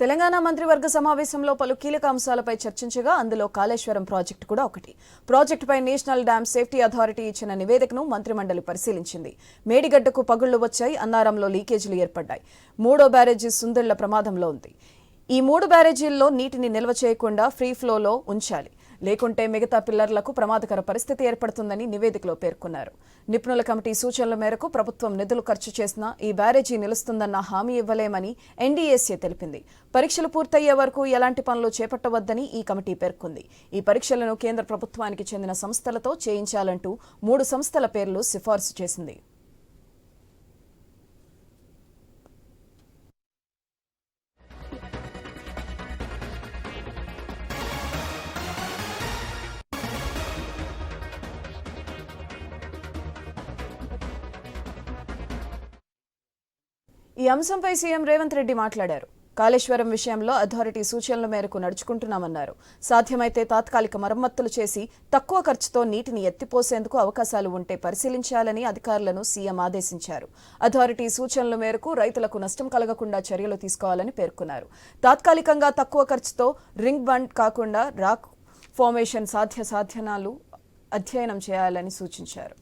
తెలంగాణ మంత్రివర్గ సమావేశంలో పలు కీలక అంశాలపై చర్చించగా అందులో కాళేశ్వరం ప్రాజెక్టు కూడా ఒకటి. ప్రాజెక్టుపై నేషనల్ డ్యామ్ సేఫ్టీ అథారిటీ ఇచ్చిన నివేదికను మంత్రిమండలి పరిశీలించింది. మేడిగడ్డకు పగుళ్ళు వచ్చాయి అన్నారంలో లీకేజీలు ఏర్పడ్డాయి. మూడో బ్యారేజీ సుందర్ల ప్రమాదంలో ఉంది. ఈ మూడు బ్యారేజీల్లో నీటిని నిల్వ చేయకుండా ఫ్రీ ఫ్లోలో ఉంచాలి. లేకుంటే మిగతా పిల్లర్లకు ప్రమాదకర పరిస్థితి ఏర్పడుతుందని నివేదికలో పేర్కొన్నారు. నిపుణుల కమిటీ సూచనల మేరకు ప్రభుత్వం నిధులు ఖర్చు చేసినా ఈ బ్యారేజీ నిలుస్తుందన్న హామీ ఇవ్వలేమని ఎన్డీఏసీ తెలిపింది. పరీక్షలు పూర్తయ్యే వరకు ఎలాంటి పనులు చేపట్టవద్దని ఈ కమిటీ పేర్కొంది. ఈ పరీక్షలను కేంద్ర ప్రభుత్వానికి చెందిన సంస్థలతో చేయించాలంటూ మూడు సంస్థల పేర్లు సిఫార్సు చేసింది. ఈ అంశంపై సీఎం రేవంత్ రెడ్డి మాట్లాడారు. కాళేశ్వరం విషయంలో అథారిటీ సూచనల మేరకు నడుచుకుంటున్నామన్నారు. సాధ్యమైతే తాత్కాలిక మరమ్మతులు చేసి తక్కువ ఖర్చుతో నీటిని ఎత్తిపోసేందుకు అవకాశాలు ఉంటే పరిశీలించాలని అధికారులను సీఎం ఆదేశించారు. అథారిటీ సూచనల మేరకు రైతులకు నష్టం కలగకుండా చర్యలు తీసుకోవాలని పేర్కొన్నారు. తాత్కాలికంగా తక్కువ ఖర్చుతో రింగ్ బండ్ కాకుండా రాక్ ఫార్మేషన్ సాధ్య సాధ్యనాలు అధ్యయనం చేయాలని సూచించారు.